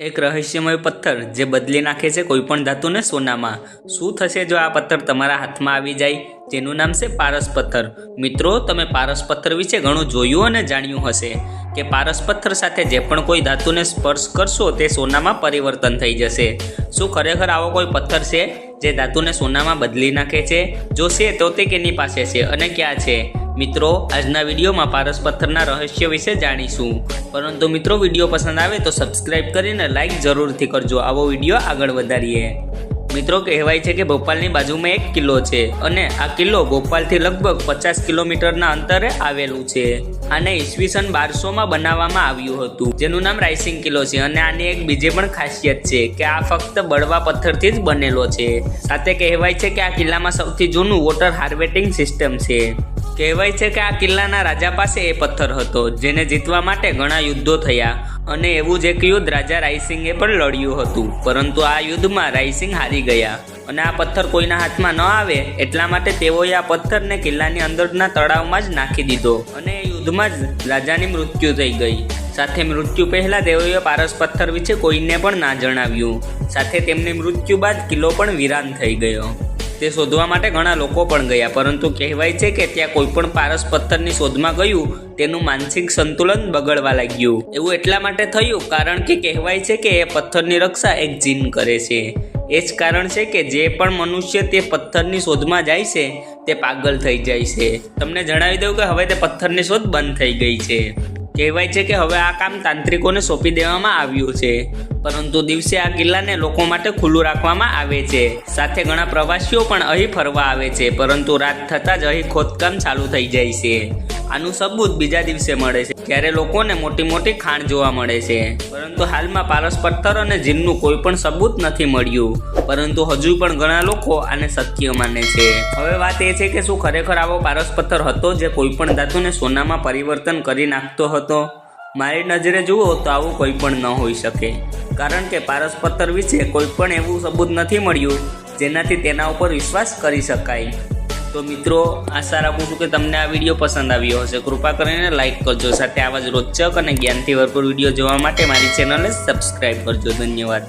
એક રહસ્યમય પથ્થર જે બદલી નાખે છે કોઈપણ ધાતુને સોનામાં. શું થશે જો આ પથ્થર તમારા હાથમાં આવી જાય? જેનું નામ છે પારસ પથ્થર. મિત્રો, તમે પારસ પથ્થર વિશે ઘણું જોયું અને જાણ્યું હશે કે પારસ પથ્થર સાથે જે પણ કોઈ ધાતુને સ્પર્શ કરશો તે સોનામાં પરિવર્તન થઈ જશે. શું ખરેખર આવો કોઈ પથ્થર છે જે ધાતુને સોનામાં બદલી નાખે છે? જો છે તો તે કેની પાસે છે અને ક્યાં છે? મિત્રો, આજના વિડીયોમાં પારસ પથ્થરના રહસ્ય વિશે જાણીશું. પરંતુ મિત્રો, વીડિયો પસંદ આવે તો સબસ્ક્રાઈબ કરીને લાઈક જરૂરથી કરજો. આવો વીડિયો આગળ વધારીએ. મિત્રો, કહેવાય છે કે ભોપાલની બાજુમાં એક કિલ્લો છે અને આ કિલ્લો ભોપાલથી લગભગ પચાસ કિલોમીટરના અંતરે આવેલું છે. આને ઈસવીસન બારસોમાં બનાવવામાં આવ્યું હતું, જેનું નામ રાયસિંગ કિલ્લો છે અને આની એક બીજી પણ ખાસિયત છે કે આ ફક્ત બળવા પથ્થરથી જ બનેલો છે. સાથે કહેવાય છે કે આ કિલ્લામાં સૌથી જૂનું વોટર હાર્વેસ્ટિંગ સિસ્ટમ છે. કહેવાય છે કે આ કિલ્લાના રાજા પાસે એ પથ્થર હતો, જેને જીતવા માટે ઘણા યુદ્ધો થયા. અને એવું જ એક યુદ્ધ રાજા રાયસિંહે પણ લડ્યું હતું. પરંતુ આ યુદ્ધમાં રાયસિંહ હારી ગયા અને આ પથ્થર કોઈના હાથમાં ન આવે એટલા માટે તેઓએ આ પથ્થરને કિલ્લાની અંદરના તળાવમાં જ નાખી દીધો અને એ યુદ્ધમાં જ રાજાની મૃત્યુ થઈ ગઈ. સાથે મૃત્યુ પહેલા તેઓએ પારસ પથ્થર વિશે કોઈને પણ ના જણાવ્યું. સાથે તેમની મૃત્યુ બાદ કિલ્લો પણ વિરાન થઈ ગયો. તે શોધવા માટે ઘણા લોકો પણ ગયા, પરંતુ કહેવાય છે કે ત્યાં કોઈ પણ પારસ પથ્થરની શોધમાં ગયું, તેનું માનસિક સંતુલન બગડવા લાગ્યું. એવું એટલા માટે થયું કારણ કે કહેવાય છે કે એ પથ્થરની રક્ષા એક જીન કરે છે. એ જ કારણ છે કે જે પણ મનુષ્ય તે પથ્થરની શોધમાં જાય છે, તે પાગલ થઈ જાય છે. તમને જણાવી દઉં કે હવે તે પથ્થરની શોધ બંધ થઈ ગઈ છે. કહેવાય છે કે હવે આ કામ તાંત્રિકોને સોંપી દેવામાં આવ્યું છે. પરંતુ દિવસે આ કિલ્લાને લોકો માટે ખુલ્લું રાખવામાં આવે છે. સાથે ઘણા પ્રવાસીઓ પણ અહીં ફરવા આવે છે, પરંતુ રાત થતાં જ અહીં ખોદકામ ચાલુ થઈ જાય છે. આનું સબૂત બીજા દિવસે મળે છે. ત્યારે લોકોને મોટી મોટી ખાણ જોવા મળે છે. પરંતુ હાલમાં પારસ પથ્થર અને જીનનું કોઈ પણ સબૂત નથી મળ્યું. પરંતુ હજુ પણ ઘણા લોકો આને સત્ય માને છે. હવે વાત એ છે કે શું ખરેખર આવો પારસ પથ્થર હતો જે કોઈ પણ ધાતુને સોનામાં પરિવર્તન કરી નાખતો હતો? મારી નજરે જુઓ તો આવું કોઈ પણ ન હોઈ શકે. કારણ કે પારસ પથ્થર વિશે કોઈ પણ એવું સબૂત નથી મળ્યું, જેનાથી તેના ઉપર વિશ્વાસ કરી શકાય. તો મિત્રો, આશા રાખું છું કે તમને આ વીડિયો પસંદ આવ્યો હશે. કૃપા કરીને લાઇક કરજો. સાથે આવા જ રોચક અને જ્ઞાનથી ભરપૂર વીડિયો જોવા માટે મારી ચેનલને સબસ્ક્રાઈબ કરજો. ધન્યવાદ.